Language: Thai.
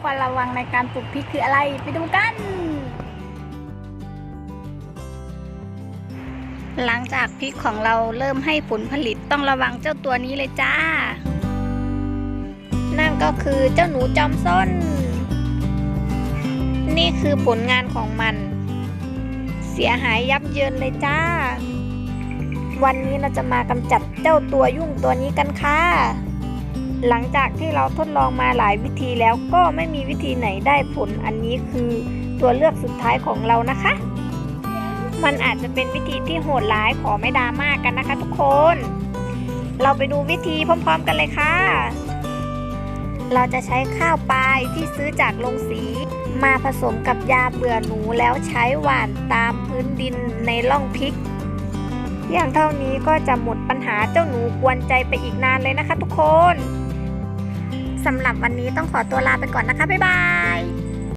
ควรระวังในการปลูกพริกคืออะไรไปดูกัน หลังจากพริกของเราเริ่มให้ผลผลิตต้องระวังเจ้าตัวนี้เลยจ้า นั่นก็คือเจ้าหนูจอมส้น นี่คือผลงานของมัน เสียหายยับเยินเลยจ้า วันนี้เราจะมากำจัดเจ้าตัวยุ่งตัวนี้กันค่ะ หลังจากที่เราทดลองมาหลายวิธีแล้วก็ไม่มีวิธีไหนได้ผลอันนี้คือตัวเลือกสุดท้ายของเรานะคะ มันอาจจะเป็นวิธีที่โหดร้ายขอไม่ดราม่ากกันนะคะทุกคน เราไปดูวิธีพร้อม ๆ กันเลยค่ะ เราจะใช้ข้าวปลายที่ซื้อจากโรงสี มาผสมกับยาเบื่อหนูแล้วใช้หว่านตามพื้นดินในร่องพริกอย่างเท่านี้ก็จะหมดปัญหาเจ้าหนูกวนใจไปอีกนานเลยนะคะทุกคน สำหรับวันนี้ต้องขอตัวลาไปก่อนนะคะ บ๊ายบาย